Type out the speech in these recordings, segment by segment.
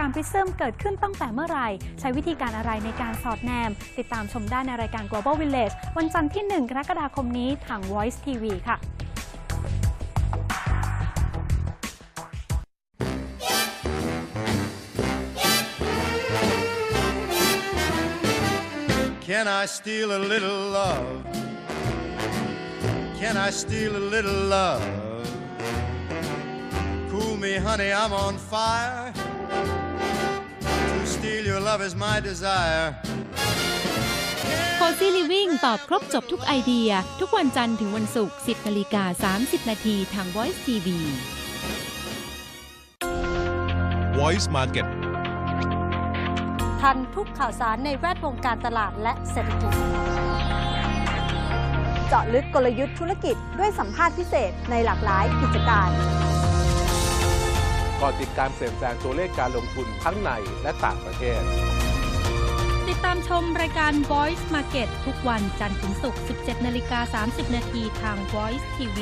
การพิซึมเกิดขึ้นตั้งแต่เมื่อไหร่ ใช้วิธีการอะไรในการสอดแนม ติดตามชมได้ในรายการ Global Village วันจันทร์ที่ 1 กรกฎาคมนี้ทาง Voice TV ค่ะ Cool me, honey, I'm on fire. To steal your love is my desire. โคซี่ลิวิ่งตอบครบจบทุกไอเดีย ทุกวันจันทร์ถึงวันศุกร์ 10นาฬิกา30 นาทีทาง Voice TV Voice Market ทันทุกข่าวสารในแวดวงการตลาดและเศรษฐกิจ เจาะลึกกลยุทธ์ธุรกิจด้วยสัมภาษณ์พิเศษในหลากหลายกิจการ ก่อนติดการเปลี่ยนแปลงตัวเลขการลงทุนทั้งในและต่างประเทศ ติดตามชมรายการ Voice Market ทุกวันจันทร์ถึงศุกร์ 17 นาฬิกา 30 นาทีทาง Voice TV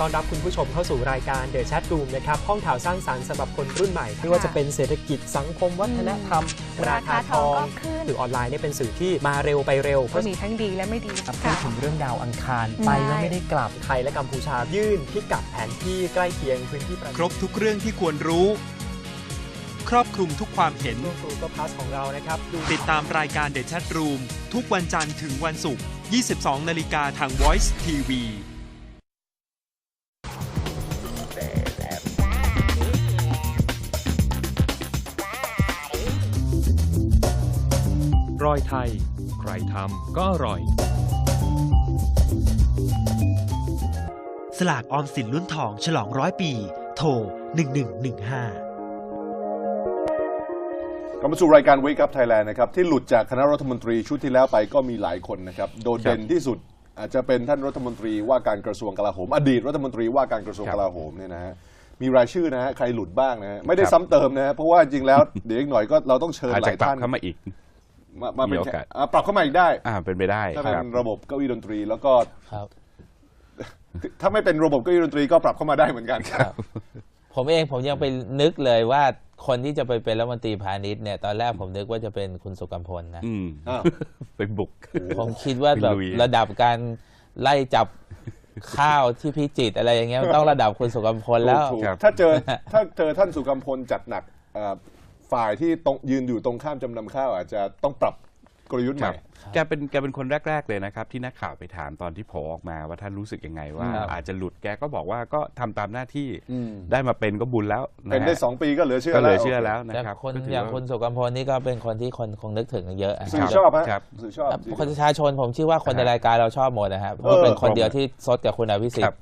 ต้อนรับคุณผู้ชมเข้าสู่รายการ The Chat Room นะครับ ห้องข่าวสร้างสรรค์สำหรับคนรุ่นใหม่ ไม่ว่าจะเป็นเศรษฐกิจสังคมวัฒนธรรม ราคาทองสื่อออนไลน์เนี่ยเป็นสื่อที่มาเร็วไปเร็วก็มีทั้งดีและไม่ดีครับพูค่ะดถึงเรื่องดาวอังคารใช่ไปแล้วไม่ได้กลับไทยและกัมพูชายื่นพิกัดแผนที่ใกล้เคียงพื้นที่ประครบทุกเรื่องที่ควรรู้ ครอบคลุมทุกความเห็นช่วงครูก็พลัสของเรานะครับดูติดตามรายการ The Chat Room ทุกวันจันทร์ถึงวันศุกร์22นาฬิกาทาง Voice TV อยไทย ใครทำก็อร่อย สลากออมสินรุ่นทองฉลองร้อยปี โทร 1115กลับมาสู่รายการ Wake Up Thailand นะครับที่หลุดจากคณะรัฐมนตรีชุดที่แล้วไปก็มีหลายคนนะครับโดดเด่นที่สุดอาจจะเป็นท่านรัฐมนตรีว่าการกระทรวงกลาโหม อดีตรัฐมนตรีว่าการกระทรวงกลาโหมเนี่ยนะฮะมีรายชื่อนะฮะใครหลุดบ้างนะฮะไม่ได้ซ้ำเติมนะฮะเพราะว่าจริงแล้วเดี๋ยวอีกหน่อยก็เราต้องเชิญอาจหจะลายปรับท่านเข้ามาอีก มามาเป็นมีโอกาส อะปรับเข้ามาอีกได้ อ่าเป็นไปได้ถ้าคเป็รับ นระบบเก้าอี้ดนตรี แล้วก็ครับ ถ้าไม่เป็นระบบเก้าอี้ดนตรีก็ปรับเข้ามาได้เหมือนกัน ครับ ผมเองผมยังไปนึกเลยว่าคนที่จะไปเป็นรัฐมนตรีพาณิชย์เนี่ยตอนแรกผมนึกว่าจะเป็นคุณสุกัมพลนะอืมอ้าว ไปบุก ผมคิดว่าแบบไปลุย ระดับการไล่จับข้าวที่พิจิตรอะไรอย่างเงี้ยมันต้องระดับคุณสุกัมพลแล้ว ถูกๆถ้าเจอถ้าเจอท่านสุกัมพลจัดหนักเอ่อ ฝ่ายที่ตรงยืนอยู่ตรงข้ามจำนำข้าวอาจจะต้องปรับกลยุทธ์ใหครัม่บแกเป็นแกเป็นคนแรก ๆ เลยนะครับ ที่นักข่าวไปถามตอนที่โผล่ออกมาว่าท่านรู้สึกยังไงว่าครับอาจจะหลุดแกก็บอกว่าก็ทำตามหน้าที่อืมได้มาเป็นก็บุญแล้วะฮะเป็นได้สองปีก็เหลือเชื่อก็เหลือแล้วเชื่อแล้วนะแต่ครับคนก็ถือย่างว่คุณสุกัมพลนี่ก็เป็นคนที่คนคงนึกถึงเยอะอะสื่อครับชอบฮะครับ สื่อชอบแล้วคนประชาชนผมเชื่อว่าคนในรายการเราชอบหมดนะครับเพราะเออเป็นคนเดียวที่ซดกับคุณอภิสิทครับ ธิ์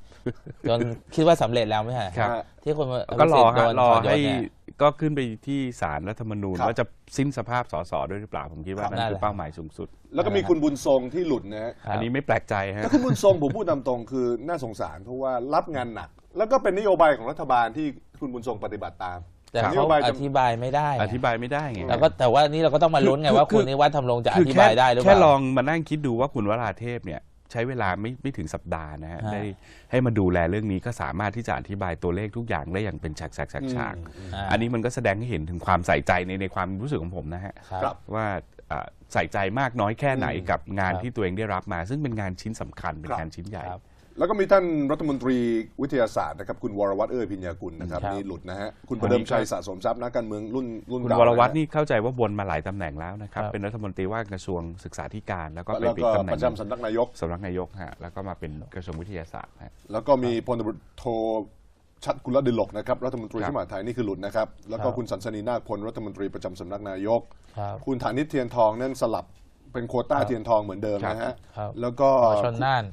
จนคิดว่าสำเร็จแล้วไม่ใช่เหรอครับ ที่คุณอก็ภิรสิอทธิ์โดฮะนรอถอดยให้ศเนี่ย ก็ขึ้นไปที่ศาลรัฐธรรมนูญ ครับ ว่าจะสิ้นสภาพสสด้วยหรือเปล่า ผมคิดว่าครับนั่นนั่นคืแหอละ เป้าหมายสูงสุด แล้วก็มีคุณบุญทรงที่หลุดนะฮะครับอันนี้ไม่แปลกใจฮะแล้วคุณบุญทรงผมพูดตามตรงคือน่าสงสารเพราะว่ารับงานหนัก แล้วก็เป็นนโยบายของรัฐบาลที่คุณบุญทรงปฏิบัติตาม แต่นโยเขาบายอจะธิบายไม่ได้อธิบายไม่ได้ไง แล้วก็แต่ว่านี่เราก็ต้องมาลุ้นไงว่าคือ คุณนิวัฒน์ทำรงจะอคือธิแค่บายได้หรือเปแค่ล่าลองมานั่งคิดดูว่าคุณวราเทพเนี่ย ใช้เวลาไม่ไม่ถึงสัปดาห์นะฮะฮะ ได้ให้มาดูแลเรื่องนี้ก็สามารถที่จะอธิบายตัวเลขทุกอย่างได้อย่างเป็นฉากฉากฉากฉากาอันนี้มันก็แสดงให้เห็นถึงความใส่ใจในในความรู้สึกของผมนะฮะ ครับ ครับ ว่าอ่าใส่ใจมากน้อยแค่ไหนอืมกับงานครับที่ตัวเองได้รับมา ซึ่งเป็นงานชิ้นสำคัญเป็นครับ งานชิ้นใหญ่ ครับ แล้วก็มีท่านรัฐมนตรีวิทยาศาสตร์นะครับคุณวรวัตรเอื้อพิญญากุลนะครับครับ นี่หลุดนะฮะคุณประเดิมชัยสะสมทรัพย์นักการเมืองรุ่นรุ่นคุณเก่าวรวัตระฮะนี่เข้าใจว่าวนมาหลายตำแหน่งแล้วนะครับ ครับ เป็นรัฐมนตรีว่าการกระทรวงศึกษาธิการ แล้วก็ไปแล้วปิดก็ตำแหน่ปงระจำสำนักนายก สำนักนายกฮะแล้วก็มาเป็นกระทรวงวิทยาศาสตร์ฮะ แล้วก็มีพลตำรวจโทชัดกุลดิลกนะครับรัฐมนตรีครับ ที่มหาดไทยนี่คือหลุดนะครับแล้วก็ครับ คุณสันสนีนาคพลรัฐมนตรีประจำสำนักนายก ครับ คุณฐานิตเทียนทองนั่นสลับ เป็นโควต้าเทียนทองเหมือนเดิมนะฮะครับแล้วก็หมอชนน่าน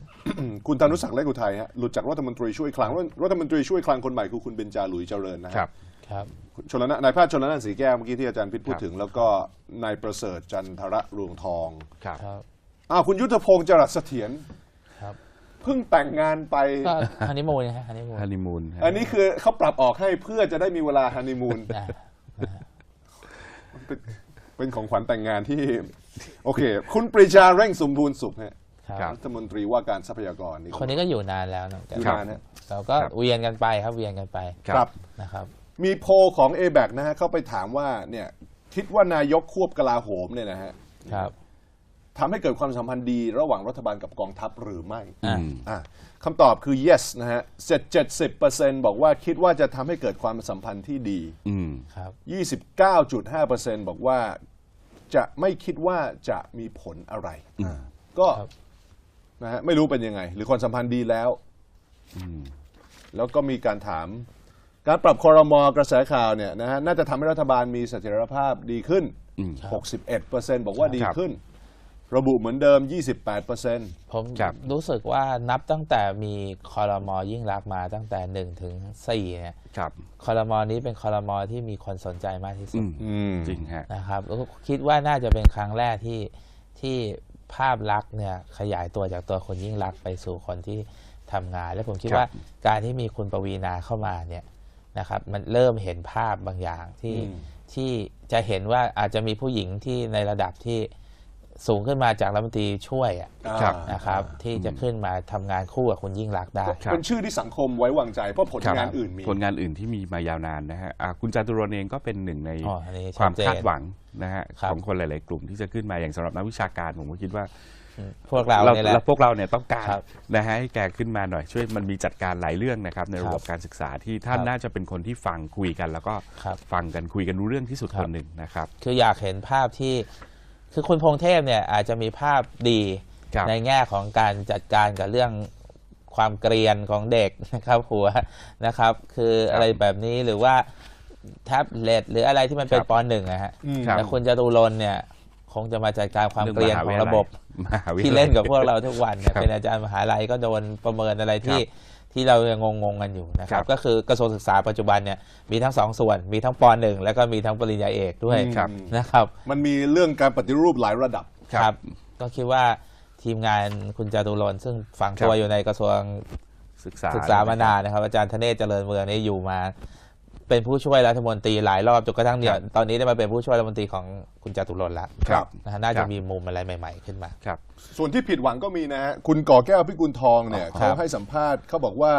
คุณธนุศักดิ์เล็กอุทัยฮะหลุดจากรัฐมนตรีช่วยคลังรัฐมนตรีช่วยคลังคนใหม่คือคุณเบญจาหลุยเจริญนะฮะ ครับครับชนละนานายแพทย์ชนละนานสีแก้วเมื่อกี้ที่อาจารย์พิษพูดถึง แล้วก็นายประเสริฐจันทระรวงทองครับ ครับ อ้าวคุณยุทธพงศ์จรัสเสถียรครับ เพิ่งแต่งงานไป ก็ฮันนีมูนนะฮะฮันนีมูนฮันนีมูนฮะอันนี้คือเขาปรับออกให้เพื่อจะได้มีเวลาฮันนีมูนอ่าเป็นเป็นของขวัญแต่งงานที่ โอเค คุณปรีชาเร่งสมบูรณ์สุขฮะครับ รัฐมนตรีว่าการทรัพยากรนี่ คนนี้ก็อยู่นานแล้วนะอยู่นานฮะเราก็ครับ เวียนกันไปครับเวียนกันไปครับ นะครับ มีโพลของ a b a c นะฮะเข้าไปถามว่าเนี่ยคิดว่านายกควบกลาโหมเนี่ยนะฮะครับทำให้เกิดความสัมพันธ์ดีระหว่างรัฐบาลกับกองทัพหรือไม่อะอะคำตอบคือ yes นะฮะเจ็ดเจ็ดสิบเปอร์เซ็นต์บอกว่าคิดว่าจะทำให้เกิดความสัมพันธ์ที่ดี อืม ครับ 29.5เปอร์เซ็นต์บอกว่า จะไม่คิดว่าจะมีผลอะไรอะก็ครับนะฮะไม่รู้เป็นยังไง หรือความสัมพันธ์ดีแล้ว แล้วก็มีการถาม การปรับคอรมอกระแสข่าวเนี่ยนะฮะน่าจะทำให้รัฐบาลมีเสถียรภาพดีขึ้นอืม61%บอกว่าดีครับขึ้น ระบุเหมือนเดิม 28%ผมครับ รู้สึกว่านับตั้งแต่มีคอรมอยิ่งรักษณ์มาตั้งแต่หนึ่งถึงสี่เนี่ยครับ คอรมอนี้เป็นคอรมอที่มีคนสนใจมากที่สุอืดม อืม จริงฮะ นะครับแล้วก็คิดว่าน่าจะเป็นครั้งแรกที่ที่ภาพลักษณ์เนี่ยขยายตัวจากตัวคนยิ่งรักษณ์ไปสู่คนที่ทำงาน และผมคิดครับ ว่าการที่มีคุณปวีนาเข้ามาเนี่ยนะครับ มันเริ่มเห็นภาพบางอย่างที่อืม ที่จะเห็นว่าอาจจะมีผู้หญิงที่ในระดับที่ สูงขึ้นมาจากรัฐมนตรีช่วยอะครับ นะครับ ที่จะขึ้นมาทำงานคู่กับคุณยิ่งรักษณ์ได้ ครับ เป็นชื่อที่สังคมไว้วางใจ เพราะผลงานอื่นมี ผลงานอื่นที่มีมายาวนานนะฮะอ่าคุณจาตุรนต์เองก็เป็นหนึ่งในอ๋ออันนี้ความชัดเจนคาดหวังนะฮะครับ ของคนหลาย ๆ กลุ่มที่จะขึ้นมาอย่างสำหรับนักวิชาการผมก็คิดว่า พวกเราเนี่ยแหละ พวกเราเนี่ยต้องการครับนะฮะให้แกขึ้นมาหน่อยช่วยมันมีจัดการหลายเรื่องนะครับในระบบครับการศึกษาที่ท่านครับน่าจะเป็นคนที่ฟังคุยกัน แล้วก็ครับฟังกันคุยกันรู้เรื่องที่สุดครัคบนหนึ่งนะครับ คืออยากเห็นภาพที่ คือคุณพงเทพเนี่ยอาจจะมีภาพดีครับในแง่ของการจัดการกับเรื่องความเกรียนของเด็กนะครับหัวนะครับ คืออะไรแบบนี้หรือว่าแท็บเล็ตหรืออะไรที่มันเป็นครับปหนึ่งนะฮะอืมครับแต่คุณจตุรนต์เนี่ย คงจะมาจัดการความเกรียนของระบบมหาวิทยาลัยที่เล่นกับพวกเราทุกวันเนี่ยครับเป็นอาจารย์มหาลัยก็โดนประเมินอะไรที่ ที่เรายังงงๆกันอยู่นะครัครับบก็คือกระทรวงศึกษาปัจจุบันเนี่ยมีทั้งสองส่วน มีทั้งปหนึ่งแล้วก็มีทั้งปริญญาเอกด้วยครับนะครับมันมีเรื่องการปฏิรูปหลายระดับครับ ก็คิดว่าทีมงานคุณจตุรนต์ซึ่งฝังตัวครับอยู่ในกระทรวงศึกษาศึกษามานานนะครับ อาจารย์ธเนศเจริญเมืองนี่อยู่มา เป็นผู้ช่วยรัฐมนตรีหลายรอบจนกระทั่งเนี่ยตอนนี้ได้มาเป็นผู้ช่วยรัฐมนตรีของคุณจตุรนต์แล้วครับนะฮะน่าครัจะบ มีมุมอะไรใหม่ ๆ ขึ้นมา ครับ ส่วนที่ผิดหวังก็มีนะฮะคุณก่อแก้วพิกุลทองเนี่ยอ๋อครัเขาบ ให้สัมภาษณ์เขาบอกว่า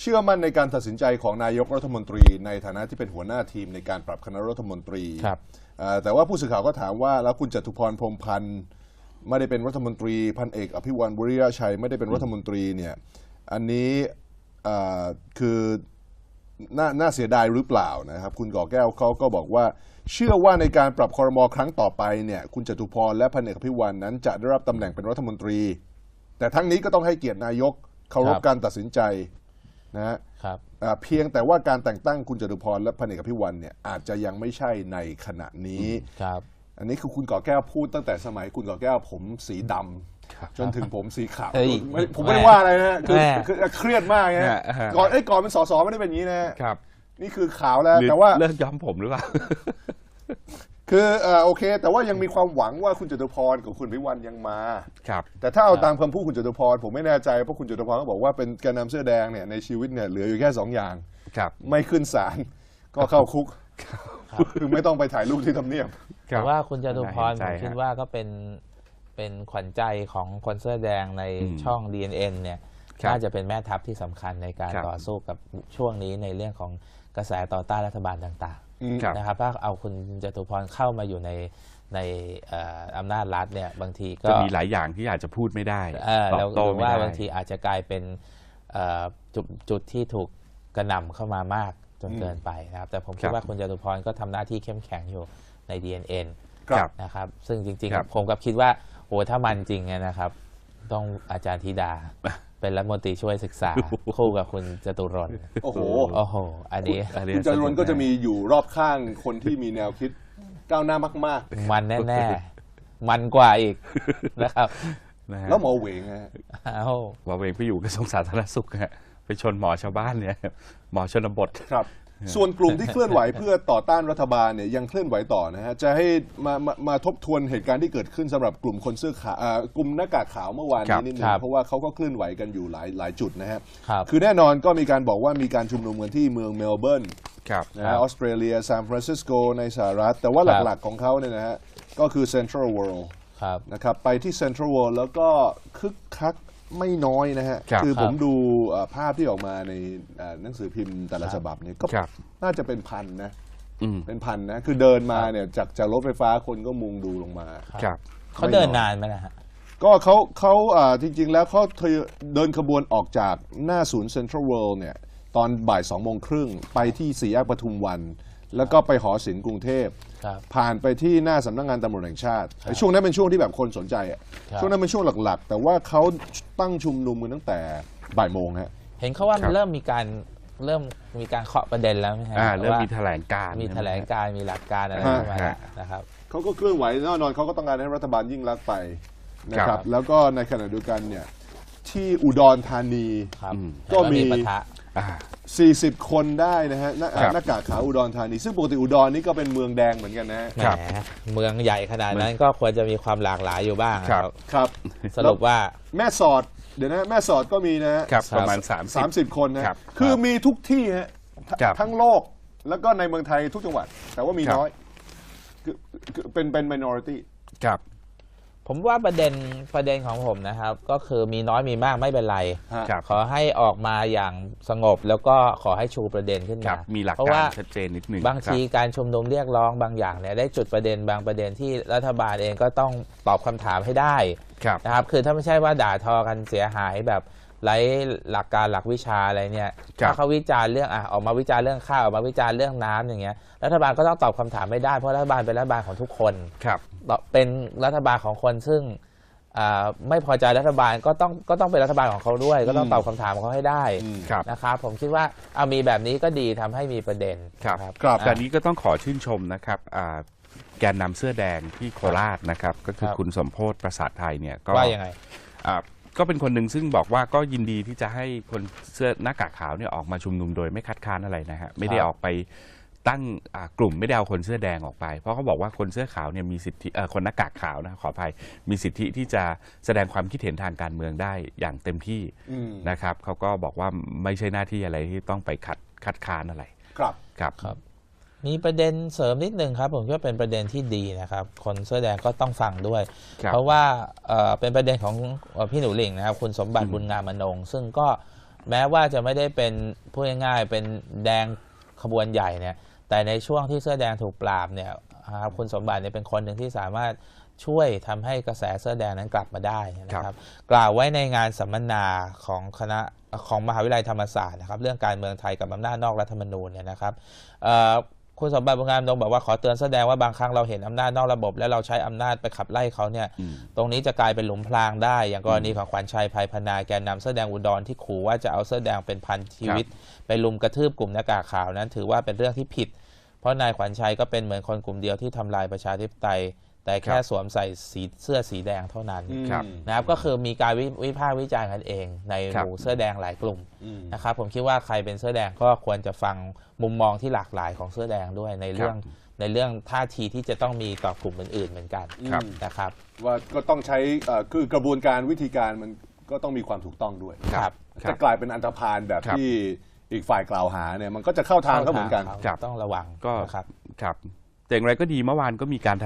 เชื่อมั่นในการตัดสินใจของนายกรัฐมนตรี ในฐานะที่เป็นหัวหน้าทีมในการปรับคณะรัฐมนตรีครับ เอ่อแต่ว่าผู้สื่อข่าวก็ถามว่าแล้วคุณจตุพรพรหมพันธ์ไม่ได้เป็นรัฐมนตรีพันเอกอภิวันวริยชัยไม่ได้เป็นรัฐมนตรีเนี่ยอันนี้เอ่อคือ น่าน่าเสียดายหรือเปล่านะครับ คุณก่อแก้วเขาก็บอกว่า เชื่อว่าในการปรับคอรมอครั้งต่อไปเนี่ยคุณจตุพรและพันเอกอภิวันนั้นจะได้รับตำแหน่งเป็นรัฐมนตรี แต่ทั้งนี้ก็ต้องให้เกียรตินายกเคารพครับการตัดสินใจนะฮะครับอ่าเพียงแต่ว่าการแต่งตั้งคุณจตุพรและพันเอกอภิวันเนี่ยอาจจะยังไม่ใช่ในขณะนี้ ครับ อันนี้คือคุณก่อแก้วพูดตั้งแต่สมัยคุณก่อแก้วผมสีดำ จนถึงผมสีขาวเฮ้ยไม่ผมไม่ได้ว่าอะไรนะฮะคือแม่คือเครียดมากนะฮะฮะ ก่อนไอ้ยก่อนเป็นสสไม่ได้เป็นอย่างนี้นะฮะครับนี่คือขาวแล้วหรือแต่ว่า เลิกย้อมผมหรือเปล่า คือเอ่อโอเค แต่ว่ายังมีความหวังว่าคุณจตุพรกับคุณพิวันยังมา ครับ แต่ถ้าเอาตามคำพูดคุณจตุพรผมไม่แน่ใจเพราะคุณจตุพรก็บอกว่าเป็นแกนนำเสื้อแดงเนี่ยในชีวิตเนี่ยเหลืออยู่แค่สองอย่าง ครับ ไม่ขึ้นศาลก็เข้าคุกคือไม่ต้องไปถ่ายรูปที่ทำเนียบ แต่ว่าคุณจตุพรน่าผเห็นใจมคิดฮะ ว่าก็เป็น เป็นขวัญใจของคนเสื้อแดงในอืมช่อง DNN เนี่ยครับน่าจะเป็นแม่ทัพที่สำคัญในการครับต่อสู้กับช่วงนี้ในเรื่องของกระแสต่อต้านรัฐบาลต่างอืมครับๆนะครับถ้าเอาคุณจตุพรเข้ามาอยู่ในในเอ่ออำนาจรัฐเนี่ยบางทีก็จะมีหลายอย่างที่อาจจะพูดไม่ได้เออตอแล้วบโต้หรือไม่ว่าได้บางทีอาจจะกลายเป็นเอ่อจุดจุดที่ถูกกระหน่ำเข้ามามากจนอืมเกินไปนะครับ แต่ผมคิครัดบว่าคุณจตุพรก็ทำหน้าที่เข้มแข็งอยู่ใน DNN ครับนะครับ ซึ่งจริงครับๆผมกับคิดว่า โอ้ถ้ามันจริงเนี่ยนะครับ ต้องอาจารย์ธิดา เป็นรัฐมนตรีช่วยศึกษา คู่กับคุณจตุรนต์โอ้โหโอ้โห อันนี้อันนี้คุณจตุรนต์ก็จะมีอยู่รอบข้างคนที่มีแนวคิดก้าวหน้ามากมันแน่ๆ มันกว่าอีกนะครับนะฮะๆแล้วหมอเหวงฮะเอ้าว่าเวงไปอยู่กระทรวงสาธารณสุขฮะไปชนหมอชาวบ้านเนี่ยหมอชนบทครับ ส่วนกลุ่มที่เคลื่อนไหวเพื่อต่อต้านรัฐบาลเนี่ยยังเคลื่อนไหวต่อนะฮะจะให้มามามาทบทวนเหตุการณ์ที่เกิดขึ้นสำหรับกลุ่มคนเสื้อขาวอ่ากลุ่มหน้ากากขาวเมื่อวานครันี้บนิดนึครังบเพราะว่าเขาก็เคลื่อนไหวกันอยู่หลายหลายจุดนะฮะครับคือแน่นอนก็มีการบอกว่ามีการชุมนุมกันที่เมืองเมลเบิร์น ครับ นะครัฮะบออสเตรเลียซานฟรานซิสโกในสหรัฐ แต่ว่าครับ หลักๆของเขาเนี่ยนะฮะ ก็คือ Central World ครับ นะครับ ไปที่เซ็นทรัลเวิลด์แล้วก็คึกคัก ไม่น้อยนะฮะครับอครับผมดูเอ่อภาพที่ออกมาในเอ่อหนังสือพิมพ์แต่ละฉบับเนี่ยก็ครับ น่าจะเป็นพันนะอืมเป็นพันนะคือเดินมาเนี่ยจากจากรถไฟฟ้าคนก็มุงดูลงมา ครับ เขาเดินนานไหมนะฮะ ก็เขาเขาอ่าจริง ๆ แล้วเขาทยอยเดินขบวนออกจากหน้าศูนย์เซ็นทรัลเวิลด์เนี่ยตอนบ่ายสองโมงครึ่งไปที่สี่แยกปทุมวัน แล้วก็ไปหอศิลป์กรุงเทพ ครับ ผ่านไปที่หน้าสำนักงานตำรวจแห่งชาติไอ้ช่วงนั้นเป็นช่วงที่แบบคนสนใจอะครับ ช่วงนั้นเป็นช่วงหลักๆ แต่ว่าเขาตั้งชุมนุมกันตั้งแต่บ่ายโมงฮะ เห็นเขาว่าครับ เริ่มมีการเริ่มมีการเคาะประเด็นแล้วไหมฮะอ่าเริ่มว่ามีแถลงการณ์มีแถลงการณ์มีหลักการอะไรฮะขึ้นมาฮะนะครับ เขาก็เคลื่อนไหวแน่นอนเขาก็ต้องการให้รัฐบาลยิ่งรักษณ์ไปนะคครัรับ บ แล้วก็ในขณะเดียวกันเนี่ยที่อุดรธานี ครับอืมก็มีเห็นว่าปะทะ อ่า 40 คนได้นะฮะหน้าครับ หน้ากากขาวอุดรธานี ซึ่งปกติอุดรนี่ก็เป็นเมืองแดงเหมือนกันนะฮะแหมครับเมืองใหญ่ขนาดนั้นก็ควรจะมีความหลากหลายอยู่บ้างครับ ครับ สรุปว่า แม่สอดเดี๋ยวนะแม่สอดก็มีนะฮะครับครับประมาณ 30สามสิบคนนะครับคือมีทุกที่ฮะทครับทั้งโลกแล้วก็ในเมืองไทยทุกจังหวัด แต่ว่ามีครับ น้อยคือคือเป็นเป็น minority ครับ ผมว่าประเด็นประเด็นของผมนะครับ ก็คือมีน้อยมีมากไม่เป็นไรฮะครับ ขอให้ออกมาอย่างสงบแล้วก็ขอให้ชูประเด็นขึ้นครัมาบมีหลักเพราะกาว่ารชัดเจนนิดหนึ่งบางทีครัการชุมนุมเรียกร้องบางอย่างเนี่ยได้จุดประเด็นบางประเด็นที่รัฐบาลเองก็ต้องตอบคำถามให้ได้ครับ นะครับคือถ้าไม่ใช่ว่าด่าทอกันเสียหายแบบ ไร้หลักการหลักวิชาอะไรเนี่ยครับถ้าเขาวิจารณ์เรื่องอะออกมาวิจารณ์เรื่องข้าวออกมาวิจารณ์เรื่องน้ำอย่างเงี้ยรัฐบาลก็ต้องตอบคำถามไม่ได้เพราะรัฐบาลเป็นรัฐบาลของทุกคนครับเป็นรัฐบาลของคนซึ่งอ่าไม่พอใจรัฐบาลก็ต้องก็ต้องเป็นรัฐบาลของเขาด้วย ก็ต้องตอบคำถามของเขาให้ได้อืมครับนะครับผมคิดว่าเอามีแบบนี้ก็ดีทำให้มีประเด็นครับนะครับแต่นี้ก็ต้องขอชื่นชมนะครับอ่าแกนนำเสื้อแดงที่โคราชนะครับ ก็คือครับคุณสมโพศประสาทไทยเนี่ยก็ว่ายังไงอ่า ก็เป็นคนหนึ่งซึ่งบอกว่าก็ยินดีที่จะให้คนเสื้อหน้ากากขาวเนี่ยออกมาชุมนุมโดยไม่คัดค้านอะไรนะฮะไม่ได้ออกไปตั้งอ่ากลุ่มไม่ได้เอาคนเสื้อแดงออกไป เพราะเขาบอกว่าคนเสื้อขาวเนี่ยมีสิทธิเอ่อคนหน้ากากขาวนะขออภัยมีสิทธิที่จะแสดงความคิดเห็นทางการเมืองได้อย่างเต็มที่อืม นะครับเขาก็บอกว่าไม่ใช่หน้าที่อะไรที่ต้องไปขัดคัดค้านอะไรครับ ครับ ครับ มีประเด็นเสริมนิดนึงครับ ผมคิดว่าเป็นประเด็นที่ดีนะครับ คนเสื้อแดงก็ต้องฟังด้วยครับเพราะว่าเอ่อเป็นประเด็นของเอ่อพี่หนูหลิงนะครับ คุณสมบัติบุญงามอนงค์ซึ่งก็แม้ว่าจะไม่ได้เป็นพูดง่ายๆเป็นแดงขบวนใหญ่เนี่ย แต่ในช่วงที่เสื้อแดงถูกปราบเนี่ยนะครับคุณสมบัติเนี่ยเป็นคนหนึ่งที่สามารถช่วยทำให้กระแสเสื้อแดงนั้นกลับมาได้นะครับ กล่าวไว้ในงานสัมมนาของคณะของมหาวิทยาลัยธรรมศาสตร์นะครับ เรื่องการเมืองไทยกับอำนาจนอกรัฐธรรมนูญเนี่ยนะครับเอ่อ คุณสมบัติบุญงามอนงค์บอกว่าขอเตือนแสดงว่าบางครั้งเราเห็นอำนาจนอกระบบ และเราใช้อำนาจไปขับไล่เขาเนี่ยอืมตรงนี้จะกลายเป็นหลุมพรางได้ อย่างกรณีของขวัญชัยภัยพนาแกนนำเสื้อแดงอุดรที่ขู่ว่าจะเอาเสื้อแดงเป็นพันชีวิต ไปลุมกระทืบกลุ่มหน้ากากขาวนั้น ถือว่าเป็นเรื่องที่ผิด เพราะนายขวัญชัยก็เป็นเหมือนคนกลุ่มเดียวที่ทำลายประชาธิปไตย แต่แค่ครับสวมใส่สีเสื้อสีแดงเท่านั้นครับนะครับก็คือมีการวิวิพากษ์วิจารณ์กันเอง ในครัหบมู่เสื้อแดงหลายกลุ่มอืมนะครับผมคิดว่าใครเป็นเสื้อแดงก็ควรจะฟังมุมมองที่หลากหลายของเสื้อแดงด้วยในเรื่องในเรื่องท่าทีที่จะต้องมีต่อกลุ่มอื่นๆเหมือนกันครับนะครับ ว่าก็ต้องใช้เอ่อคือกระบวนการวิธีการมันก็ต้องมีความถูกต้องด้วยครับจะกลายเป็นอันธพาลแบบครับที่อีกฝ่ายกล่าวหาเนี่ยมันก็จะเข้าทางเขาเหมือนกันข้าทางครับต้องระวังก็นะครับครับแต่อย่างไรก็ดีเมื่อวานก็มีการ